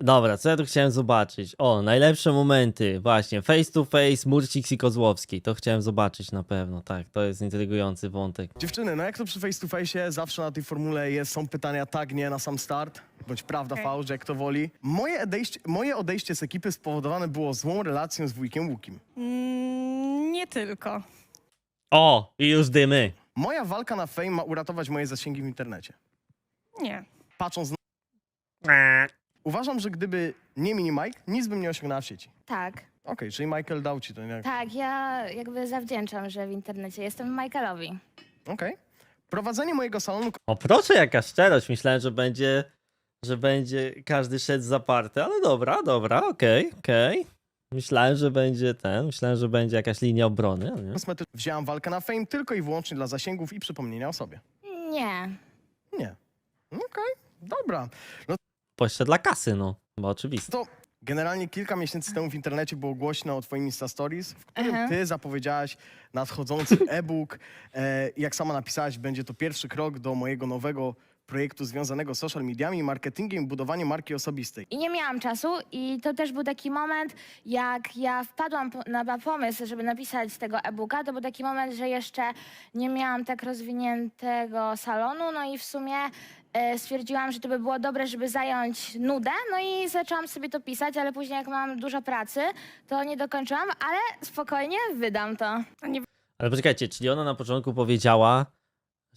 Dobra, co ja tu chciałem zobaczyć? O, najlepsze momenty, właśnie, face to face, Murcik i Kozłowski. To chciałem zobaczyć na pewno, tak, to jest intrygujący wątek. Dziewczyny, no jak to przy face to face zawsze na tej formule jest, są pytania tak, nie na sam start, bądź prawda, Okej. fałsz, jak to woli. Moje odejście, moje odejście z ekipy spowodowane było złą relacją z wujkiem Łukim. Mm, nie tylko. O, i już dymy. Moja walka na fame ma uratować moje zasięgi w internecie. Nie. Patrząc na... Uważam, że gdyby nie mini Mike, nic bym nie osiągnęła w sieci. Tak, Okej, czyli Michael dał ci to, nie? tak, ja jakby zawdzięczam, że w internecie jestem Michaelowi. Okej. Prowadzenie mojego salonu O proszę, jaka szczerość, myślałem, że będzie, że będzie każdy szedł zaparte, ale dobra, dobra, okej, okej. Myślałem, że będzie ten, myślałem, że będzie jakaś linia obrony, ale nie. kosmetyczny wzięłam walkę na fame tylko i wyłącznie dla zasięgów i przypomnienia o sobie. Nie. Nie. Okej, dobra. Bo jeszcze dla kasy, no, bo oczywiste. To generalnie kilka miesięcy temu w internecie było głośno o twoim Insta Stories, w którym Aha. ty zapowiedziałaś nadchodzący e-book. E, jak sama napisałaś, będzie to pierwszy krok do mojego nowego projektu związanego z social mediami, marketingiem i budowaniem marki osobistej. I nie miałam czasu i to też był taki moment, jak ja wpadłam po- na pomysł, żeby napisać tego e-booka, to był taki moment, że jeszcze nie miałam tak rozwiniętego salonu, no i w sumie e, stwierdziłam, że to by było dobre, żeby zająć nudę, no i zaczęłam sobie to pisać, ale później jak mam dużo pracy, to nie dokończyłam, ale spokojnie wydam to. Nie Ale poczekajcie, czyli ona na początku powiedziała,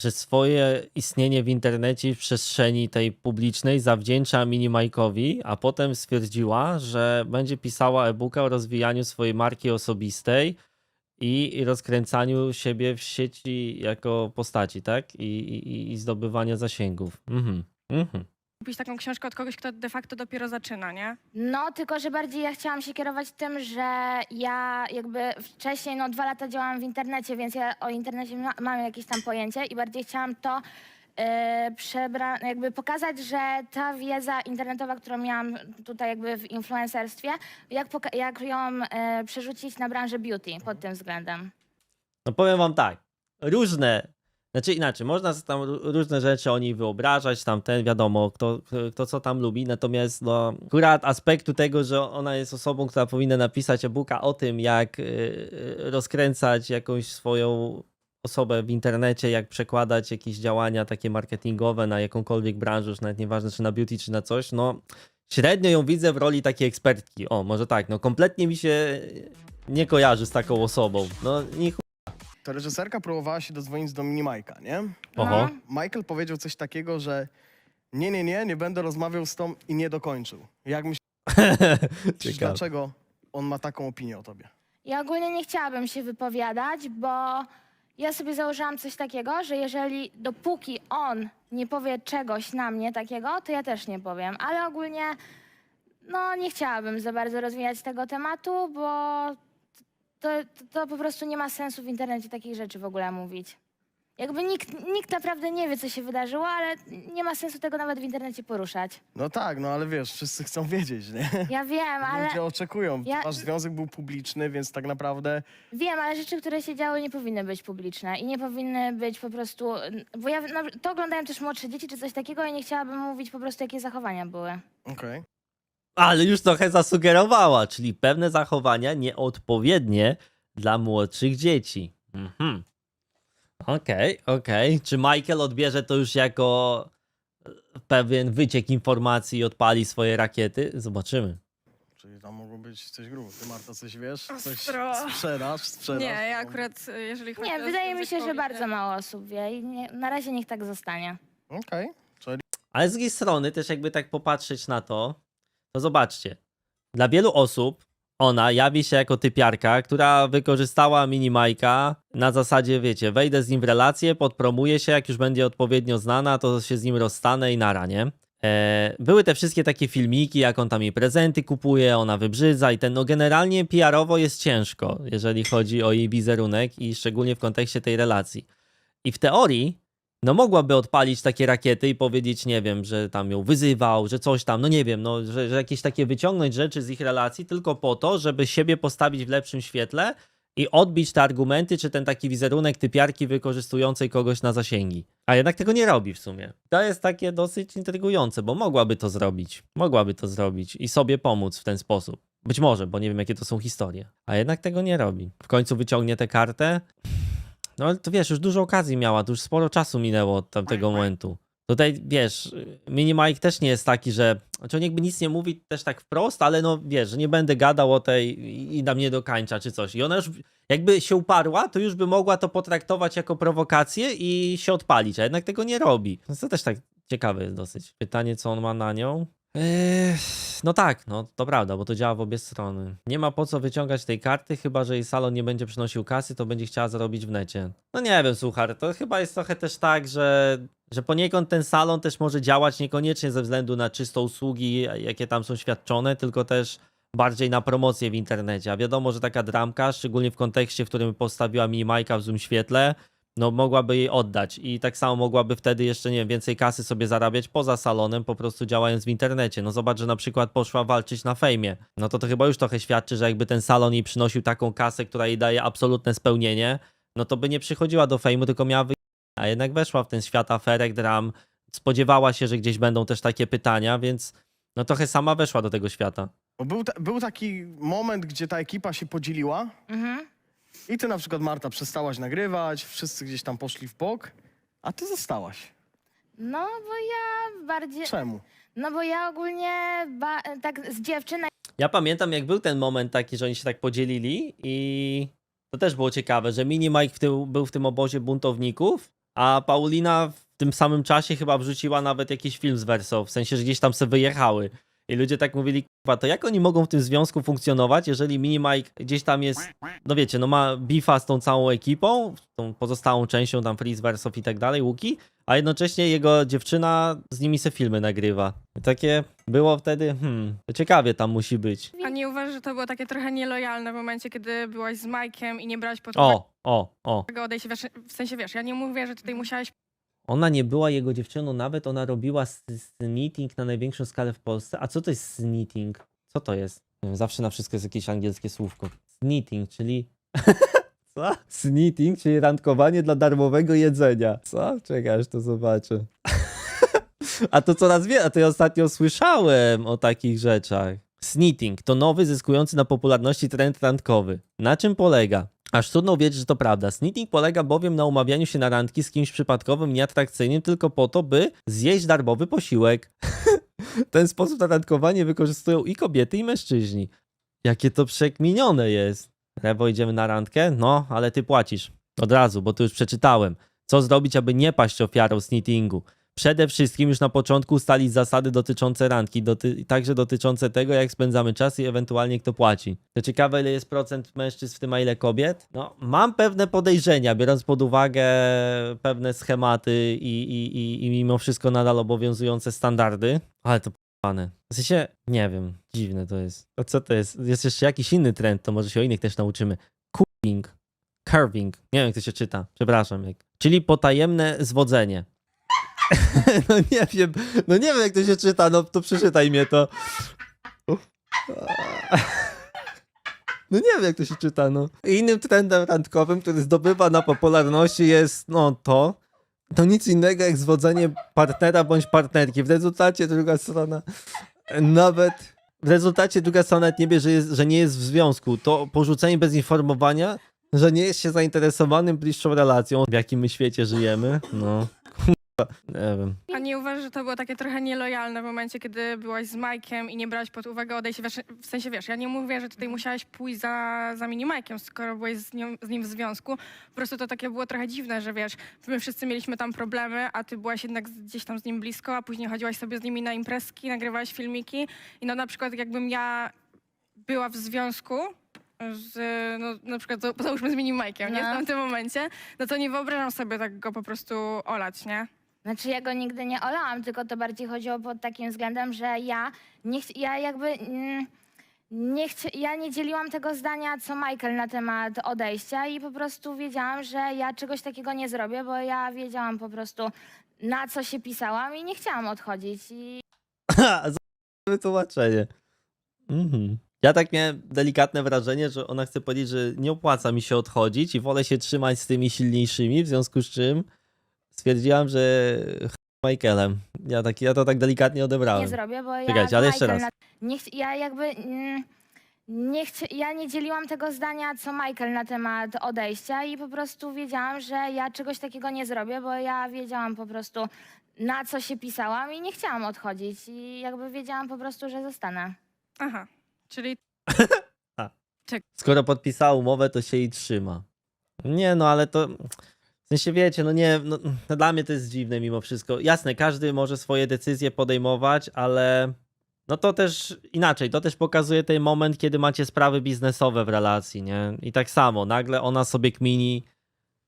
że swoje istnienie w internecie, w przestrzeni tej publicznej zawdzięcza Mini Mike'owi, a potem stwierdziła, że będzie pisała e-booka o rozwijaniu swojej marki osobistej i rozkręcaniu siebie w sieci jako postaci, tak? I, i, i zdobywania zasięgów. Mhm. Mhm. kupić taką książkę od kogoś, kto de facto dopiero zaczyna, nie? No, tylko że bardziej ja chciałam się kierować tym, że ja jakby wcześniej, no dwa lata działałam w internecie, więc ja o internecie ma, mam jakieś tam pojęcie i bardziej chciałam to yy, przebra- jakby pokazać, że ta wiedza internetowa, którą miałam tutaj jakby w influencerstwie, jak, poka- jak ją yy, przerzucić na branżę beauty pod tym względem. No powiem wam tak, różne, znaczy inaczej, można sobie tam ró- różne rzeczy o niej wyobrażać, tam ten, wiadomo, kto, kto co tam lubi, natomiast no, akurat aspektu tego, że ona jest osobą, która powinna napisać e-booka o tym, jak y, rozkręcać jakąś swoją osobę w internecie, jak przekładać jakieś działania takie marketingowe na jakąkolwiek branżę, już nawet nieważne czy na beauty, czy na coś, no średnio ją widzę w roli takiej ekspertki. O, może tak, no kompletnie mi się nie kojarzy z taką osobą. No nie To reżyserka próbowała się dodzwonić do mini Majka, nie? Oho. Michael powiedział coś takiego, że nie, nie, nie, nie będę rozmawiał z tą i nie dokończył. Jak myślisz, Ciekawe. dlaczego on ma taką opinię o tobie? Ja ogólnie nie chciałabym się wypowiadać, bo ja sobie założyłam coś takiego, że jeżeli dopóki on nie powie czegoś na mnie takiego, to ja też nie powiem. Ale ogólnie no nie chciałabym za bardzo rozwijać tego tematu, bo to, to, to po prostu nie ma sensu w internecie takich rzeczy w ogóle mówić. Jakby nikt, nikt naprawdę nie wie, co się wydarzyło, ale nie ma sensu tego nawet w internecie poruszać. No tak, no ale wiesz, wszyscy chcą wiedzieć, nie? Ja wiem, ale... Ludzie oczekują. Ja- Wasz związek był publiczny, więc tak naprawdę Wiem, ale rzeczy, które się działy, nie powinny być publiczne i nie powinny być po prostu. Bo ja no, to oglądają też młodsze dzieci czy coś takiego i nie chciałabym mówić po prostu, jakie zachowania były. Okej. Ale już trochę zasugerowała, czyli pewne zachowania nieodpowiednie dla młodszych dzieci. Mhm. Okej, okej. Czy Michael odbierze to już jako e, pewien wyciek informacji i odpali swoje rakiety? Zobaczymy. Czyli tam mogło być coś grubo. Ty Marta coś wiesz? Coś Ostro. sprzedaż, sprzedaż. Nie, ja akurat, y, jeżeli chodzi Nie, o wydaje mi się, że językowi, bardzo mało osób wie i nie, na razie niech tak zostanie. Okej. Czyli Ale z drugiej strony też jakby tak popatrzeć na to, to zobaczcie. Dla wielu osób ona jawi się jako typiarka, która wykorzystała mini Majka na zasadzie, wiecie, wejdę z nim w relację, podpromuję się, jak już będzie odpowiednio znana, to się z nim rozstanę i nara, nie? E, były te wszystkie takie filmiki, jak on tam jej prezenty kupuje, ona wybrzydza i ten, no generalnie PR-owo jest ciężko, jeżeli chodzi o jej wizerunek i szczególnie w kontekście tej relacji. I w teorii no mogłaby odpalić takie rakiety i powiedzieć, nie wiem, że tam ją wyzywał, że coś tam, no nie wiem, no, że, że jakieś takie wyciągnąć rzeczy z ich relacji tylko po to, żeby siebie postawić w lepszym świetle i odbić te argumenty, czy ten taki wizerunek typiarki wykorzystującej kogoś na zasięgi. A jednak tego nie robi w sumie. To jest takie dosyć intrygujące, bo mogłaby to zrobić. Mogłaby to zrobić i sobie pomóc w ten sposób. Być może, bo nie wiem, jakie to są historie. A jednak tego nie robi. W końcu wyciągnie tę kartę. No ale to wiesz, już dużo okazji miała, to już sporo czasu minęło od tamtego momentu. Tutaj wiesz, Mini Mike też nie jest taki, że. Znaczy on jakby nic nie mówi też tak wprost, ale no wiesz, że nie będę gadał o tej i- i nam nie dokańcza czy coś. I ona już jakby się uparła, to już by mogła to potraktować jako prowokację i się odpalić, a jednak tego nie robi. Więc to też tak ciekawe jest dosyć. Pytanie, co on ma na nią? No tak, no to prawda, bo to działa w obie strony. Nie ma po co wyciągać tej karty, chyba że jej salon nie będzie przynosił kasy, to będzie chciała zarobić w necie. No nie wiem, słuchaj, to chyba jest trochę też tak, że, że poniekąd ten salon też może działać niekoniecznie ze względu na czysto usługi, jakie tam są świadczone, tylko też bardziej na promocję w internecie. A wiadomo, że taka dramka, szczególnie w kontekście, w którym postawiła Minimajka w złym świetle, no mogłaby jej oddać i tak samo mogłaby wtedy jeszcze, nie wiem, więcej kasy sobie zarabiać poza salonem, po prostu działając w internecie. No zobacz, że na przykład poszła walczyć na fejmie. No to to chyba już trochę świadczy, że jakby ten salon jej przynosił taką kasę, która jej daje absolutne spełnienie, no to by nie przychodziła do fejmu, tylko miała wy... a jednak weszła w ten świat aferek, dram, spodziewała się, że gdzieś będą też takie pytania, więc no trochę sama weszła do tego świata. Bo był, ta, był taki moment, gdzie ta ekipa się podzieliła Mhm. I ty na przykład, Marta, przestałaś nagrywać, wszyscy gdzieś tam poszli w bok, a ty zostałaś. No, bo ja bardziej... Czemu? No bo ja ogólnie ba- tak z dziewczyn Ja pamiętam, jak był ten moment taki, że oni się tak podzielili i to też było ciekawe, że Mini Mike w tym, był w tym obozie buntowników, a Paulina w tym samym czasie chyba wrzuciła nawet jakiś film z Verso, w sensie, że gdzieś tam sobie wyjechały. I ludzie tak mówili, kurwa, to jak oni mogą w tym związku funkcjonować, jeżeli Mini Mike gdzieś tam jest, no wiecie, no ma bifa z tą całą ekipą, tą pozostałą częścią tam Freeze, Versow i tak dalej, Łuki, a jednocześnie jego dziewczyna z nimi se filmy nagrywa. I takie było wtedy, hmm, to ciekawie tam musi być. A nie uważasz, że to było takie trochę nielojalne w momencie, kiedy byłaś z Majkiem i nie brałaś pod uwagę O, o, o. odejścia? Wiesz, W sensie, wiesz, ja nie mówię, że tutaj musiałaś Ona nie była jego dziewczyną, nawet ona robiła snitting na największą skalę w Polsce. A co to jest snitting? Co to jest? Nie wiem, zawsze na wszystko jest jakieś angielskie słówko. Snitting, czyli... Co? Snitting, czyli randkowanie dla darmowego jedzenia. Co? Czekaj, aż to zobaczę. A to coraz wie, a to ja ostatnio słyszałem o takich rzeczach. Snitting to nowy, zyskujący na popularności trend randkowy. Na czym polega? Aż trudno uwierzyć, że to prawda. Snitting polega bowiem na umawianiu się na randki z kimś przypadkowym, nieatrakcyjnym, tylko po to, by zjeść darmowy posiłek. Ten sposób na randkowanie wykorzystują i kobiety, i mężczyźni. Jakie to przekminione jest. Rewo, idziemy na randkę? No, ale ty płacisz. Od razu, bo to już przeczytałem. Co zrobić, aby nie paść ofiarą snittingu? Przede wszystkim już na początku ustalić zasady dotyczące randki, doty także dotyczące tego, jak spędzamy czas i ewentualnie kto płaci. To ciekawe, ile jest procent mężczyzn w tym, a ile kobiet? No, mam pewne podejrzenia, biorąc pod uwagę pewne schematy i, i, i, i mimo wszystko nadal obowiązujące standardy, ale to p***ane. W sensie, nie wiem, dziwne to jest. A co to jest? Jest jeszcze jakiś inny trend, to może się o innych też nauczymy. Curving. Curving. Nie wiem, jak to się czyta. Przepraszam. Jak... Czyli potajemne zwodzenie. no nie wiem, no nie wiem jak to się czyta, no to przeczytaj mnie to. No nie wiem jak to się czyta, no. Innym trendem randkowym, który zdobywa na popularności jest, no to, to nic innego jak zwodzenie partnera bądź partnerki. W rezultacie druga strona nawet, w rezultacie druga strona nawet nie wie, że, jest, że nie jest w związku. To porzucenie bez informowania, że nie jest się zainteresowanym bliższą relacją, w jakim my świecie żyjemy, no. Kurwa, Nie wiem. A nie uważasz, że to było takie trochę nielojalne w momencie, kiedy byłaś z Majkiem i nie brałaś pod uwagę odejścia? Wiesz, W sensie, wiesz, ja nie mówię, że tutaj musiałaś pójść za, za mini Majkiem, skoro byłeś z, nią, z nim w związku. Po prostu to takie było trochę dziwne, że wiesz, my wszyscy mieliśmy tam problemy, a ty byłaś jednak gdzieś tam z nim blisko, a później chodziłaś sobie z nimi na imprezki, nagrywałaś filmiki i no na przykład jakbym ja była w związku z, no na przykład za- załóżmy z mini Majkiem, nie? W No. tamtym momencie, no to nie wyobrażam sobie tak go po prostu olać, nie? Znaczy ja go nigdy nie olałam, tylko to bardziej chodziło pod takim względem, że ja nie ch- ja jakby mm, nie chci- ja nie dzieliłam tego zdania co Michael na temat odejścia i po prostu wiedziałam, że ja czegoś takiego nie zrobię, bo ja wiedziałam po prostu na co się pisałam i nie chciałam odchodzić i wytłumaczenie. Mhm. Ja tak miałem delikatne wrażenie, że ona chce powiedzieć, że nie opłaca mi się odchodzić i wolę się trzymać z tymi silniejszymi, w związku z czym stwierdziłam, że ch- Michaelem. Ja, tak, ja to tak delikatnie nie odebrałem. zrobię, bo ja Czekajcie, ale jeszcze Michael raz. Na, nie, ch- ja jakby mm, nie chci, ja nie dzieliłam tego zdania co Michael na temat odejścia i po prostu wiedziałam, że ja czegoś takiego nie zrobię, bo ja wiedziałam po prostu na co się pisałam i nie chciałam odchodzić i jakby wiedziałam po prostu, że zostanę. Aha, czyli Skoro podpisała umowę, to się jej trzyma. Nie, no ale to. W sensie wiecie, no nie, no, no dla mnie to jest dziwne mimo wszystko. Jasne, każdy może swoje decyzje podejmować, ale no to też inaczej. To też pokazuje ten moment, kiedy macie sprawy biznesowe w relacji, nie? I tak samo, nagle ona sobie kmini,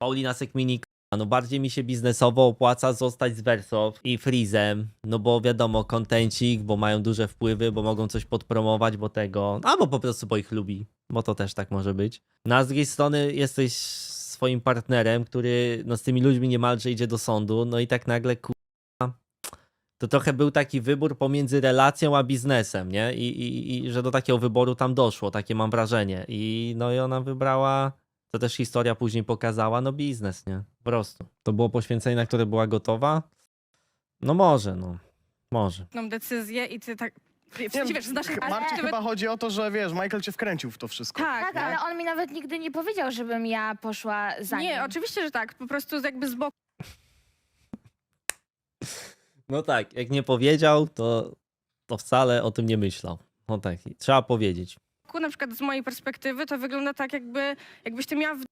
Paulina se kmini, "K***a, no bardziej mi się biznesowo opłaca zostać z Wersow i Freezem, no bo wiadomo, kontencik, bo mają duże wpływy, bo mogą coś podpromować, bo tego, albo po prostu bo ich lubi, bo to też tak może być. No a z drugiej strony jesteś swoim partnerem, który no z tymi ludźmi niemalże idzie do sądu, no i tak nagle kurwa, to trochę był taki wybór pomiędzy relacją a biznesem, nie? I, i, I że do takiego wyboru tam doszło, takie mam wrażenie. I no i ona wybrała, to też historia później pokazała, no biznes, nie? Po prostu. To było poświęcenie, na które była gotowa? No może, no. Może. decyzję i ty tak... W Nie, sensie, wiesz, z naszych ch- Marcie chyba chodzi o to, że wiesz, Michael cię wkręcił w to wszystko. Tak, Tak, ale on mi nawet nigdy nie powiedział, żebym ja poszła za nim. Nie, oczywiście, że tak. Po prostu jakby z boku No tak, jak nie powiedział, to, to wcale o tym nie myślał. No tak, trzeba powiedzieć. na przykład z mojej perspektywy to wygląda tak jakby, jakbyś ty miała w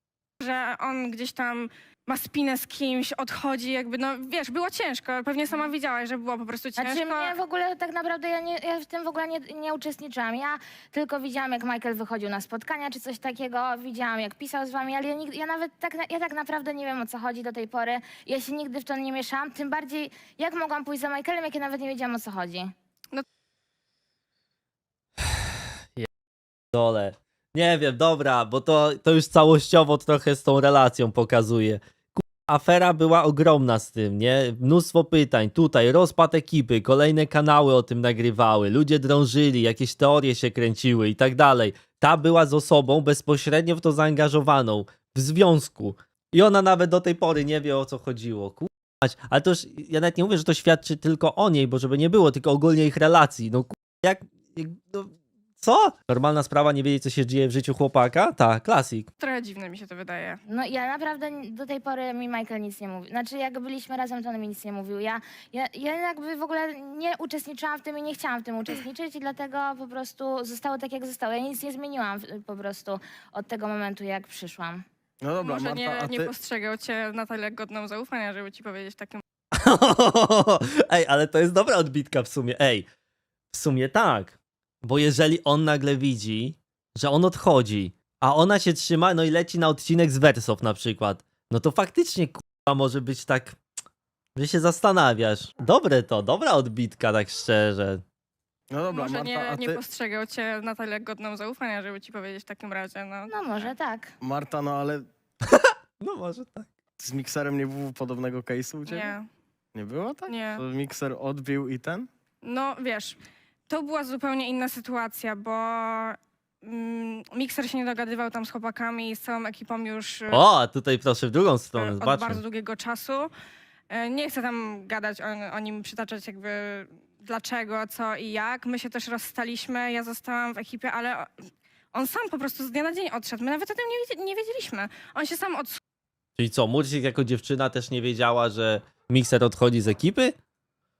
że on gdzieś tam ma spinę z kimś, odchodzi, jakby, no wiesz, było ciężko. Pewnie sama widziałaś, że było po prostu ciężko. Znaczy mnie w ogóle tak naprawdę ja, nie, ja w tym w ogóle nie, nie uczestniczyłam. Ja tylko widziałam, jak Michael wychodził na spotkania czy coś takiego, widziałam, jak pisał z wami, ale ja, nigdy, ja nawet tak, na- ja tak naprawdę nie wiem, o co chodzi do tej pory. Ja się nigdy w to nie mieszałam, tym bardziej jak mogłam pójść za Michaelem, jak ja nawet nie wiedziałam, o co chodzi. Dole. Nie wiem, dobra, bo to, to już całościowo trochę z tą relacją pokazuje. Afera była ogromna z tym, nie? Mnóstwo pytań, tutaj rozpad ekipy, kolejne kanały o tym nagrywały, ludzie drążyli, jakieś teorie się kręciły i tak dalej. Ta była z osobą bezpośrednio w to zaangażowaną, w związku. I ona nawet do tej pory nie wie o co chodziło. Kurwa, ale to już, ja nawet nie mówię, że to świadczy tylko o niej, bo żeby nie było, tylko ogólnie ich relacji. No kurwa, jak, jak no, co? Normalna sprawa, nie wiedzieć, co się dzieje w życiu chłopaka? Tak, klasik. Trochę dziwne mi się to wydaje. No ja naprawdę do tej pory mi Michael nic nie mówił. Znaczy jak byliśmy razem, to on mi nic nie mówił. Ja, ja, ja jakby w ogóle nie uczestniczyłam w tym i nie chciałam w tym uczestniczyć i dlatego po prostu zostało tak, jak zostało. Ja nic nie zmieniłam w- po prostu od tego momentu, jak przyszłam. No dobra, Może Marta, nie, a nie ty... postrzegał cię na tyle godną zaufania, żeby ci powiedzieć takim Ej, ale to jest dobra odbitka w sumie. Ej, w sumie tak. Bo jeżeli on nagle widzi, że on odchodzi, a ona się trzyma, no i leci na odcinek z Wersow na przykład, no to faktycznie kurwa może być tak, że się zastanawiasz. Dobre to, dobra odbitka, tak szczerze. No dobra, Może Marta, nie, a nie ty... postrzegał cię na tyle godną zaufania, żeby ci powiedzieć w takim razie. No, No może tak. Marta, no ale No może tak. z mikserem nie było podobnego case'u u ciebie? nie, Nie było tak? nie. To mikser odbił i ten? No wiesz, to była zupełnie inna sytuacja, bo mm, mikser się nie dogadywał tam z chłopakami i z całą ekipą już e, O, a tutaj proszę w drugą e, stronę, od bardzo zobaczmy. długiego czasu. E, Nie chcę tam gadać o, o nim, przytaczać jakby dlaczego, co i jak. My się też rozstaliśmy, ja zostałam w ekipie, ale o- on sam po prostu z dnia na dzień odszedł. My nawet o tym nie, wiedz- nie wiedzieliśmy. On się sam Czyli co, Murcik jako dziewczyna też nie wiedziała, że mikser odchodzi z ekipy?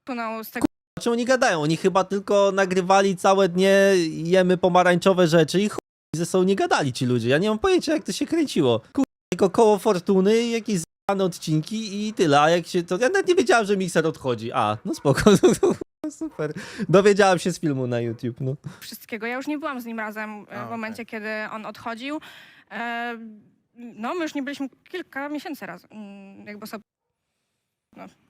odsunął z tego O czym oni gadają? Oni chyba tylko nagrywali całe dnie, jemy pomarańczowe rzeczy i chuj, ze sobą nie gadali ci ludzie. Ja nie mam pojęcia, jak to się kręciło. Kur... tylko koło fortuny, jakieś zjebane odcinki i tyle. A jak się to... Ja nawet nie wiedziałem, że mikser odchodzi. A, no spoko. Super. Dowiedziałem się z filmu na YouTube, no. wszystkiego. Ja już nie byłam z nim razem e, w okej. momencie, kiedy on odchodził. E, No, my już nie byliśmy kilka miesięcy razem, mm, jakby sobie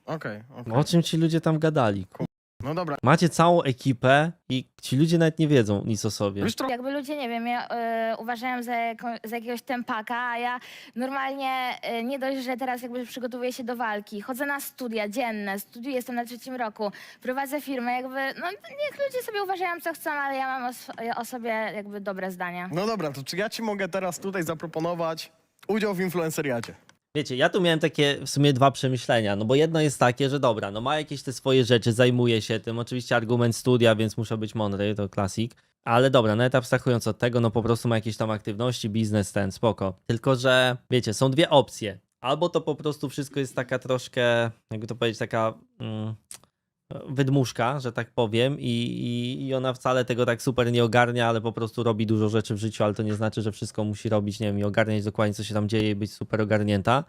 Okej, okej. O czym ci ludzie tam gadali? Kur... No dobra, Macie całą ekipę i ci ludzie nawet nie wiedzą nic o sobie. już trochę Jakby ludzie, nie wiem, ja, y, uważają za, jako, za jakiegoś tempaka, a ja normalnie y, nie dość, że teraz jakby przygotowuję się do walki, chodzę na studia dzienne, studiuję, jestem na trzecim roku, prowadzę firmę, jakby, no niech ludzie sobie uważają co chcą, ale ja mam o, sw- o sobie jakby dobre zdanie. No dobra, to czy ja ci mogę teraz tutaj zaproponować udział w influenceriacie? Wiecie, ja tu miałem takie w sumie dwa przemyślenia, no bo jedno jest takie, że dobra, no ma jakieś te swoje rzeczy, zajmuje się tym, oczywiście argument studia, więc muszę być mądry, to klasik, ale dobra, nawet abstrahując od tego, no po prostu ma jakieś tam aktywności, biznes ten, spoko. Tylko, że wiecie, są dwie opcje. Albo to po prostu wszystko jest taka troszkę, jakby to powiedzieć, taka mm, wydmuszka, że tak powiem, i, i, i ona wcale tego tak super nie ogarnia, ale po prostu robi dużo rzeczy w życiu, ale to nie znaczy, że wszystko musi robić, nie wiem, i ogarniać dokładnie, co się tam dzieje i być super ogarnięta.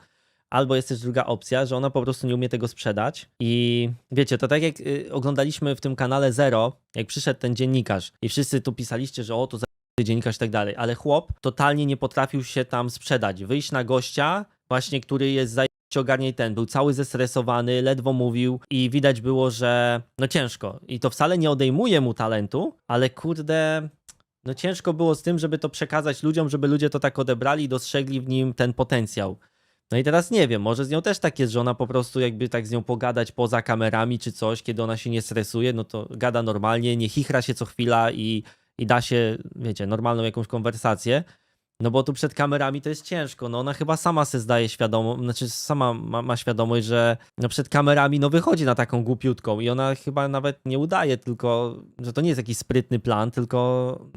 Albo jest też druga opcja, że ona po prostu nie umie tego sprzedać. I wiecie, to tak jak y, oglądaliśmy w tym kanale Zero, jak przyszedł ten dziennikarz i wszyscy tu pisaliście, że o, to dziennikarz i tak dalej, ale chłop totalnie nie potrafił się tam sprzedać. Wyjść na gościa, właśnie, który jest za ogarniej ten, był cały zestresowany, ledwo mówił i widać było, że no ciężko. I to wcale nie odejmuje mu talentu, ale kurde, no ciężko było z tym, żeby to przekazać ludziom, żeby ludzie to tak odebrali i dostrzegli w nim ten potencjał. No i teraz nie wiem, może z nią też tak jest, że ona po prostu jakby tak z nią pogadać poza kamerami czy coś, kiedy ona się nie stresuje, no to gada normalnie, nie chichra się co chwila i, i da się, wiecie, normalną jakąś konwersację. No bo tu przed kamerami to jest ciężko. No ona chyba sama se zdaje świadomość, znaczy sama ma, ma świadomość, że no przed kamerami no wychodzi na taką głupiutką i ona chyba nawet nie udaje, tylko że to nie jest jakiś sprytny plan, tylko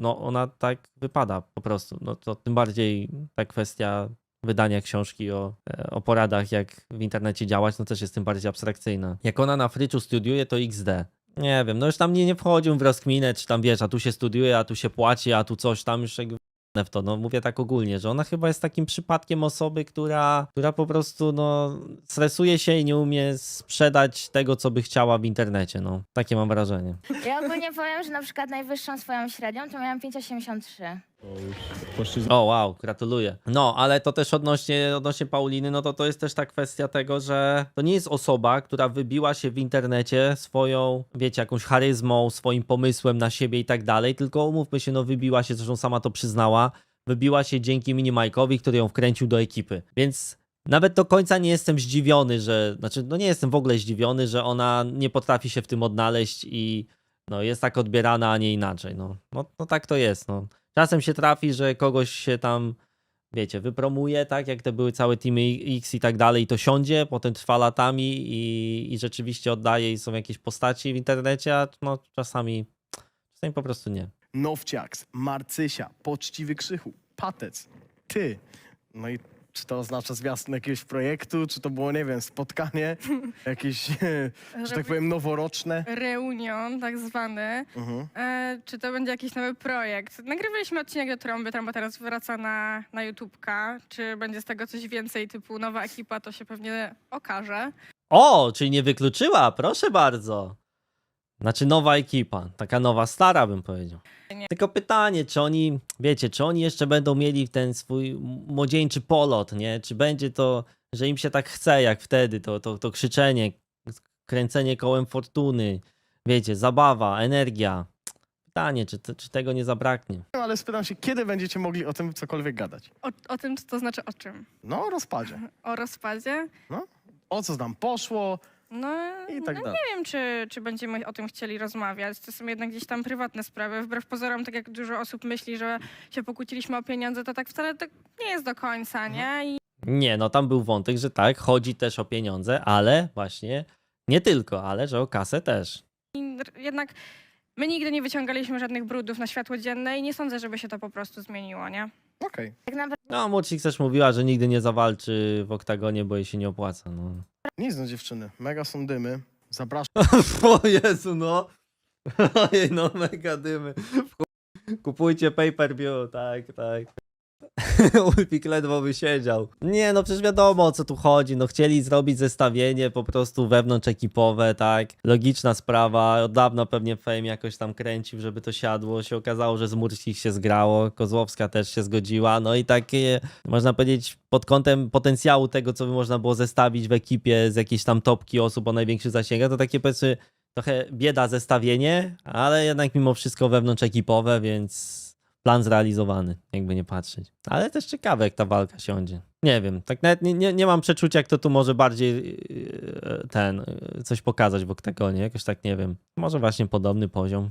no ona tak wypada po prostu. No to tym bardziej ta kwestia wydania książki o, o poradach, jak w internecie działać, no też jest tym bardziej abstrakcyjna. Jak ona na Fryczu studiuje, to XD. Nie wiem, no już tam nie, nie wchodził w rozkminę, czy tam wiesz, a tu się studiuje, a tu się płaci, a tu coś tam już jakby w to, no mówię tak ogólnie, że ona chyba jest takim przypadkiem osoby, która, która po prostu no stresuje się i nie umie sprzedać tego, co by chciała w internecie, no. Takie mam wrażenie. Ja ogólnie powiem, że na przykład najwyższą swoją średnią to miałam 5,83. O, wow, gratuluję. No, ale to też odnośnie, odnośnie Pauliny, no to to jest też ta kwestia tego, że to nie jest osoba, która wybiła się w internecie swoją, wiecie, jakąś charyzmą, swoim pomysłem na siebie i tak dalej, tylko umówmy się, no wybiła się, zresztą sama to przyznała, wybiła się dzięki Mini Mike'owi, który ją wkręcił do ekipy. Więc nawet do końca nie jestem zdziwiony, że, znaczy, no nie jestem w ogóle zdziwiony, że ona nie potrafi się w tym odnaleźć i no jest tak odbierana, a nie inaczej. No, no, no tak to jest, no. Czasem się trafi, że kogoś się tam, wiecie, wypromuje, tak, jak te były całe Teamy X i tak dalej, i to siądzie, potem trwa latami i, i rzeczywiście oddaje i są jakieś postaci w internecie, a no czasami, czasami po prostu nie. Nowciaks, Marcysia, Poczciwy Krzychu, Patec, ty. No i czy to oznacza zwiastun jakiegoś projektu, czy to było, nie wiem, spotkanie jakieś, że tak powiem, noworoczne? Reunion tak zwany. Mhm. E, czy to będzie jakiś nowy projekt? Nagrywaliśmy odcinek do Trąby, Trąba teraz wraca na, na YouTubka. Czy będzie z tego coś więcej, typu nowa ekipa, to się pewnie okaże. O, czyli nie wykluczyła, proszę bardzo. Znaczy nowa ekipa, taka nowa, stara bym powiedział. Nie. Tylko pytanie, czy oni, wiecie, czy oni jeszcze będą mieli ten swój młodzieńczy polot, nie? Czy będzie to, że im się tak chce jak wtedy, to, to, to krzyczenie, kręcenie kołem fortuny, wiecie, zabawa, energia. Pytanie, czy, to- czy tego nie zabraknie. No, ale spytam się, kiedy będziecie mogli o tym cokolwiek gadać? O, o tym, co to znaczy o czym? No, o rozpadzie. O rozpadzie? O co tam poszło No, i tak no dalej. nie wiem, czy, czy będziemy o tym chcieli rozmawiać. To są jednak gdzieś tam prywatne sprawy. Wbrew pozorom, tak jak dużo osób myśli, że się pokłóciliśmy o pieniądze, to tak wcale tak nie jest do końca, nie? I Nie, no tam był wątek, że tak, chodzi też o pieniądze, ale właśnie nie tylko, ale że o kasę też. r- jednak my nigdy nie wyciągaliśmy żadnych brudów na światło dzienne i nie sądzę, żeby się to po prostu zmieniło, nie? Okej. Tak naprawdę No, Młodzik też mówiła, że nigdy nie zawalczy w oktagonie, bo jej się nie opłaca. No. Nic no dziewczyny, mega są dymy. Zapraszam o Jezu, no. Ojej, no, mega dymy. Kupujcie pay-per-view, tak, tak. Ulpik ledwo by siedział. Nie, no przecież wiadomo o co tu chodzi. No chcieli zrobić zestawienie po prostu wewnątrz ekipowe, tak. Logiczna sprawa. Od dawna pewnie Fame jakoś tam kręcił, żeby to siadło. Się okazało, że z Murskich się zgrało. Kozłowska też się zgodziła. No i takie, można powiedzieć, pod kątem potencjału tego, co by można było zestawić w ekipie z jakiejś tam topki osób o największych zasięgach, to takie powiedzmy Trochę bieda zestawienie, ale jednak mimo wszystko wewnątrz ekipowe, więc plan zrealizowany, jakby nie patrzeć. Ale też ciekawe, jak ta walka siądzie. Nie wiem, tak nawet nie, nie, nie mam przeczucia, kto tu może bardziej yy, ten, yy, coś pokazać w oktagonie, jakoś tak nie wiem. Może właśnie podobny poziom.